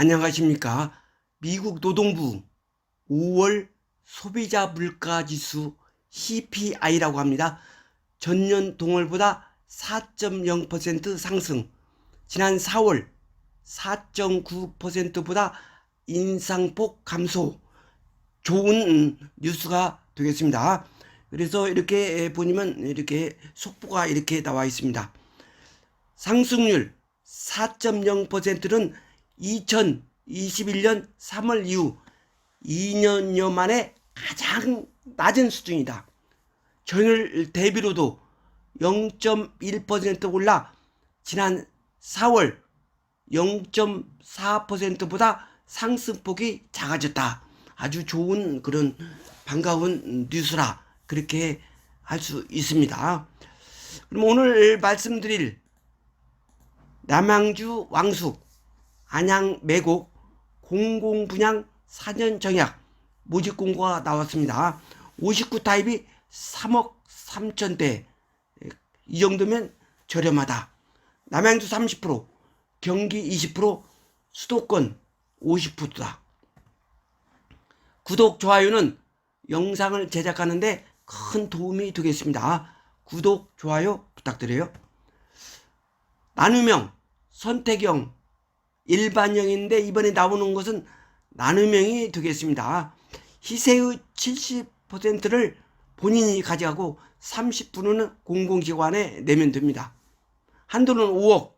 안녕하십니까. 미국 노동부 5월 소비자 물가 지수 CPI라고 합니다. 전년 동월보다 4.0% 상승. 지난 4월 4.9%보다 인상폭 감소. 좋은 뉴스가 되겠습니다. 그래서 이렇게 보시면 이렇게 속보가 이렇게 나와 있습니다. 상승률 4.0%는 2021년 3월 이후 2년여 만에 가장 낮은 수준이다. 전월 대비로도 0.1% 올라 지난 4월 0.4%보다 상승폭이 작아졌다. 아주 좋은 그런 반가운 뉴스라 그렇게 할 수 있습니다. 그럼 오늘 말씀드릴 남양주 왕숙 안양 매곡 공공분양 4년 정약 모집 공고가 나왔습니다. 59 타입이 3억 3천대 이 정도면 저렴하다. 남양주 30% 경기 20% 수도권 50%다. 구독 좋아요는 영상을 제작하는데 큰 도움이 되겠습니다. 구독 좋아요 부탁드려요. 나눔형 선택형 일반형인데 이번에 나오는 것은 나눔형이 되겠습니다. 희세의 70%를 본인이 가져가고 30%는 공공기관에 내면 됩니다. 한도는 5억,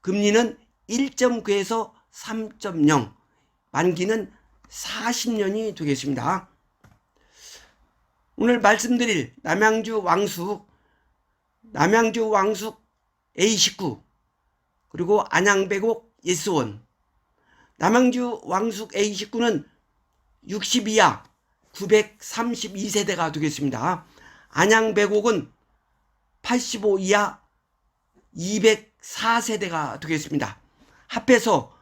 금리는 1.9에서 3.0, 만기는 40년이 되겠습니다. 오늘 말씀드릴 남양주 왕숙, 남양주 왕숙 A19, 그리고 안양배곡 예스원, 남양주 왕숙 A19는 62야 932세대가 되겠습니다. 안양배곡은 85 이하 204세대가 되겠습니다. 합해서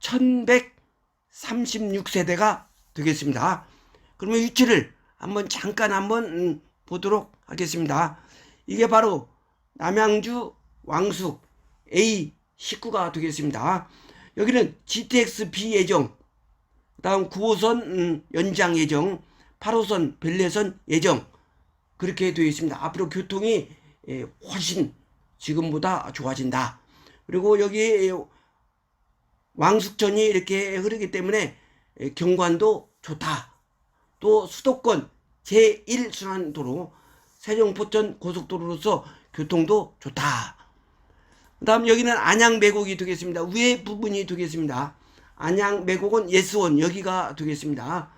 1136세대가 되겠습니다. 그러면 위치를 한번 잠깐 한번 음, 보도록 하겠습니다. 이게 바로 남양주 왕숙 A19가 되겠습니다. 여기는 GTX B 예정, 다음 9호선 음, 연장 예정, 8호선 벨레선 예정 그렇게 되어 있습니다. 앞으로 교통이 예, 훨씬 지금보다 좋아진다. 그리고 여기 왕숙천이 이렇게 흐르기 때문에 예, 경관도 좋다. 또 수도권 제1순환도로 세종포천 고속도로로서 교통도 좋다. 그 다음 여기는 안양 매곡이 되겠습니다. 위에 부분이 되겠습니다. 안양 매곡은 예스원 여기가 되겠습니다.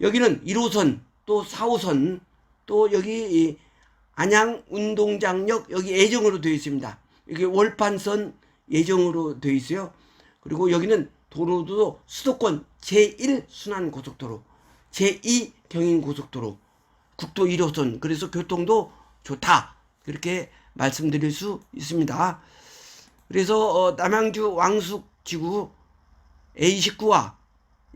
여기는 1호선 또 4호선 또 여기 이 안양 운동장역 여기 예정으로 되어 있습니다. 여기 월판선 예정으로 되어 있어요. 그리고 여기는 도로도 수도권 제1 순환 고속도로, 제2 경인 고속도로, 국도 1호선. 그래서 교통도 좋다. 그렇게 말씀드릴 수 있습니다. 그래서 어, 남양주 왕숙 지구 A19와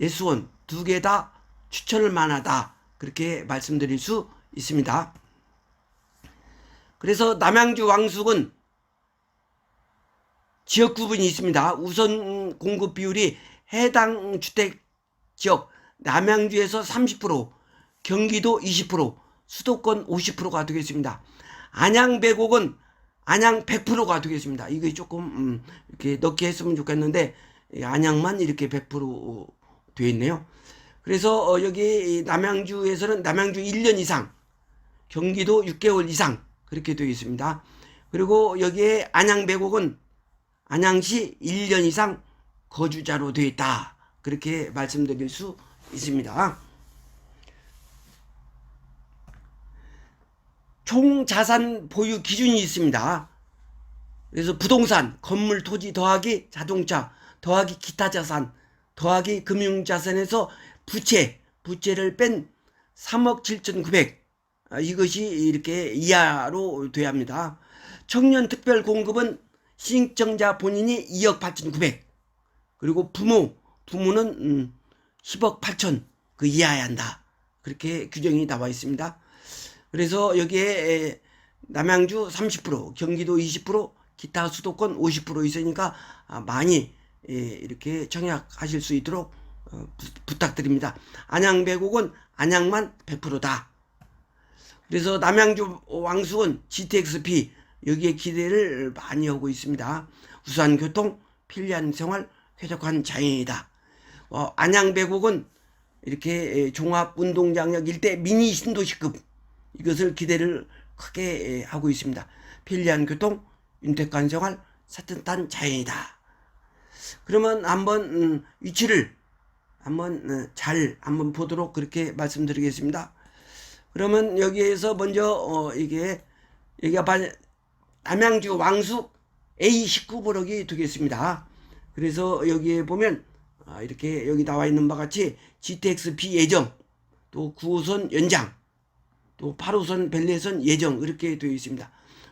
예수원 두 개 다 추천을 만하다. 그렇게 말씀드릴 수 있습니다. 그래서 남양주 왕숙은 지역 구분이 있습니다. 우선 공급 비율이 해당 주택 지역 남양주에서 30%, 경기도 20%, 수도권 50%가 되겠습니다. 안양 배곡은 안양 100%가 되겠습니다. 이게 조금 음, 이렇게 넣게 했으면 좋겠는데 안양만 이렇게 100% 되어 있네요. 그래서 어, 여기 남양주에서는 남양주 1년 이상, 경기도 6개월 이상 그렇게 되어 있습니다. 그리고 여기에 안양 배곡은 안양시 1년 이상 거주자로 되어 있다. 그렇게 말씀드릴 수 있습니다. 총 자산 보유 기준이 있습니다. 그래서 부동산, 건물, 토지 더하기 자동차, 더하기 기타 자산, 더하기 금융 자산에서 부채, 부채를 뺀 3억 7,900 아, 이것이 이렇게 이하로 돼야 합니다. 청년 특별 공급은 신청자 본인이 2억 8,900 그리고 부모, 부모는 음, 10억 8천 그 이하야 한다. 그렇게 규정이 나와 있습니다. 그래서 여기에 남양주 30%, 경기도 20%, 기타 수도권 50% 있으니까 아, 많이 예, 이렇게 청약하실 수 있도록 어, 부, 부탁드립니다. 안양 배곡은 안양만 100%다. 그래서 남양주 왕숙은 GTX-P 여기에 기대를 많이 하고 있습니다. 우수한 교통, 편리한 생활, 쾌적한 자연이다. 어, 안양 배곡은 이렇게 종합 운동장역 일대 미니 신도시급 이것을 기대를 크게 하고 있습니다. 편리한 교통, 윤택한 생활, 산뜻한 자연이다. 그러면 한번 음, 위치를 한번 어, 잘 한번 보도록 그렇게 말씀드리겠습니다. 그러면 여기에서 먼저 어, 이게 여기가 바, 남양주 왕숙 A19 보록이 되겠습니다. 그래서 여기에 보면 아, 이렇게 여기 나와 있는 바 같이 GTX B 예정, 또 9호선 연장, 또 8호선 벨레선 예정 이렇게 되어 있습니다.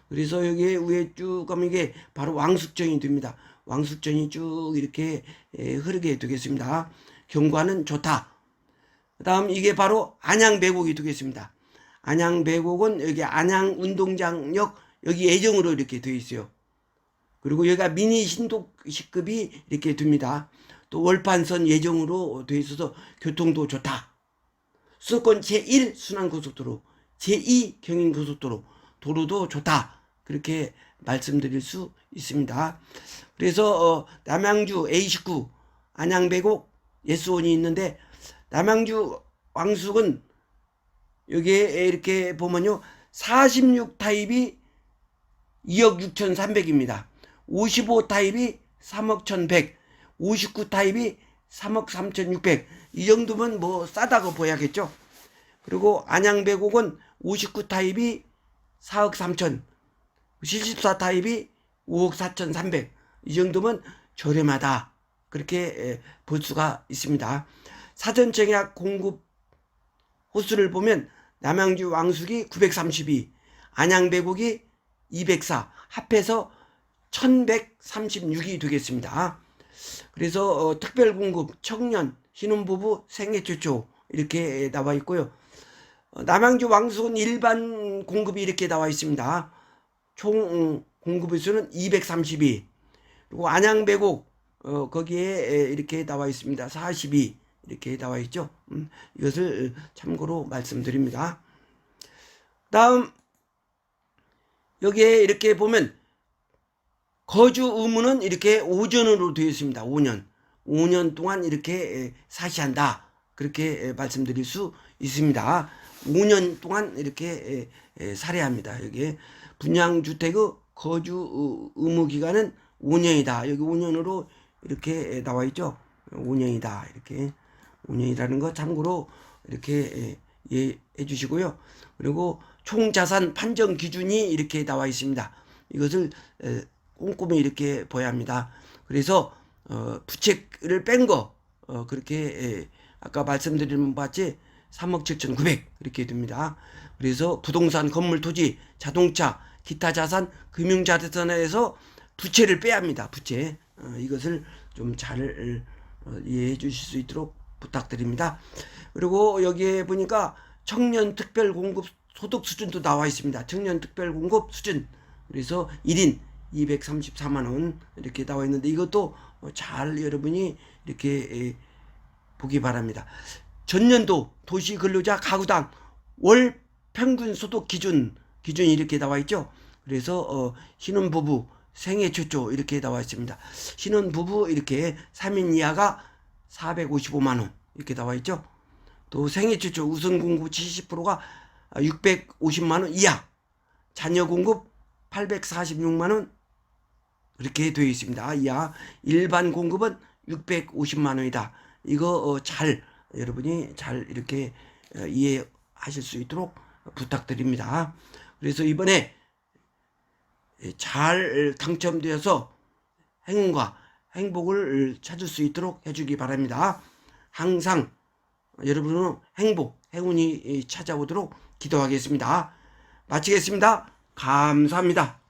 그래서 여기 위에 쭉 가면 이게 바로 왕숙전이 됩니다. 왕숙전이 쭉 이렇게 에, 흐르게 되겠습니다. 경과는 좋다. 그 다음 이게 바로 안양 배곡이 되겠습니다. 안양 배곡은 여기 안양 운동장역 여기 예정으로 이렇게 되어 있어요. 그리고 여기가 미니 신도시급이 이렇게 됩니다. 또 월판선 예정으로 되어 있어서 교통도 좋다. 수도권 제1 순환고속도로, 제2 경인고속도로, 도로도 좋다. 그렇게 말씀드릴 수 있습니다. 그래서 어, 남양주 A19 안양배곡 예스원이 있는데 남양주 왕숙은 여기에 이렇게 보면요 46 타입이 2억 6,300입니다. 55 타입이 3억 1,100, 59 타입이 3억 3,600. 이 정도면 뭐 싸다고 보야겠죠. 그리고 안양배곡은 59 타입이 4억 3천, 74 타입이 5억 4천300. 이 정도면 저렴하다. 그렇게 볼 수가 있습니다. 사전 청약 공급 호수를 보면 남양주 왕숙이 932, 안양배곡이 204, 합해서 1136이 되겠습니다. 그래서 어, 특별 공급 청년 신혼부부 생애 최초 이렇게 나와 있고요. 어, 남양주 왕숙은 일반 공급이 이렇게 나와 있습니다. 총 음, 공급의 수는 232. 그리고 안양배곡 어, 거기에 이렇게 나와 있습니다. 42 이렇게 나와 있죠. 음, 이것을 참고로 말씀드립니다. 다음 여기에 이렇게 보면 거주 의무는 이렇게 5전으로 되어 있습니다. 5년. 5년 동안 이렇게 사시한다. 그렇게 말씀드릴 수 있습니다. 5년 동안 이렇게 살해합니다. 여기 분양주택의 거주 의무 기간은 5년이다. 여기 5년으로 이렇게 나와 있죠. 5년이다. 이렇게 5년이라는 거 참고로 이렇게 이해해 주시고요. 그리고 총 자산 판정 기준이 이렇게 나와 있습니다. 이것을 꼼꼼히 이렇게 보야 합니다. 그래서 어, 부채를 뺀 거, 어, 그렇게 아까 말씀드린 바 같이 3억 7,900 이렇게 됩니다. 그래서 부동산, 건물, 토지, 자동차, 기타 자산, 금융 자산에서 부채를 빼야 합니다. 부채. 어, 이것을 좀잘 어, 이해해 주실 수 있도록 부탁드립니다. 그리고 여기에 보니까 청년 특별 공급 소득 수준도 나와 있습니다. 청년 특별 공급 수준. 그래서 1인 234만 원 이렇게 나와 있는데 이것도 잘 여러분이 이렇게 보기 바랍니다. 전년도 도시 근로자 가구당 월 평균 소득 기준 기준이 이렇게 나와 있죠. 그래서 어, 신혼 부부 생애 최초 이렇게 나와 있습니다. 신혼 부부 이렇게 3인 이하가 455만 원 이렇게 나와 있죠. 또 생애 최초 우선 공급 70%가 650만 원 이하, 자녀 공급 846만 원 이렇게 되어 있습니다. 이하 일반 공급은 650만 원이다. 이거 어, 잘 여러분이 잘 이렇게 어, 이해하실 수 있도록 부탁드립니다. 그래서 이번에 잘 당첨되어서 행운과 행복을 찾을 수 있도록 해주기 바랍니다. 항상 여러분은 행복, 행운이 찾아오도록 기도하겠습니다. 마치겠습니다. 감사합니다.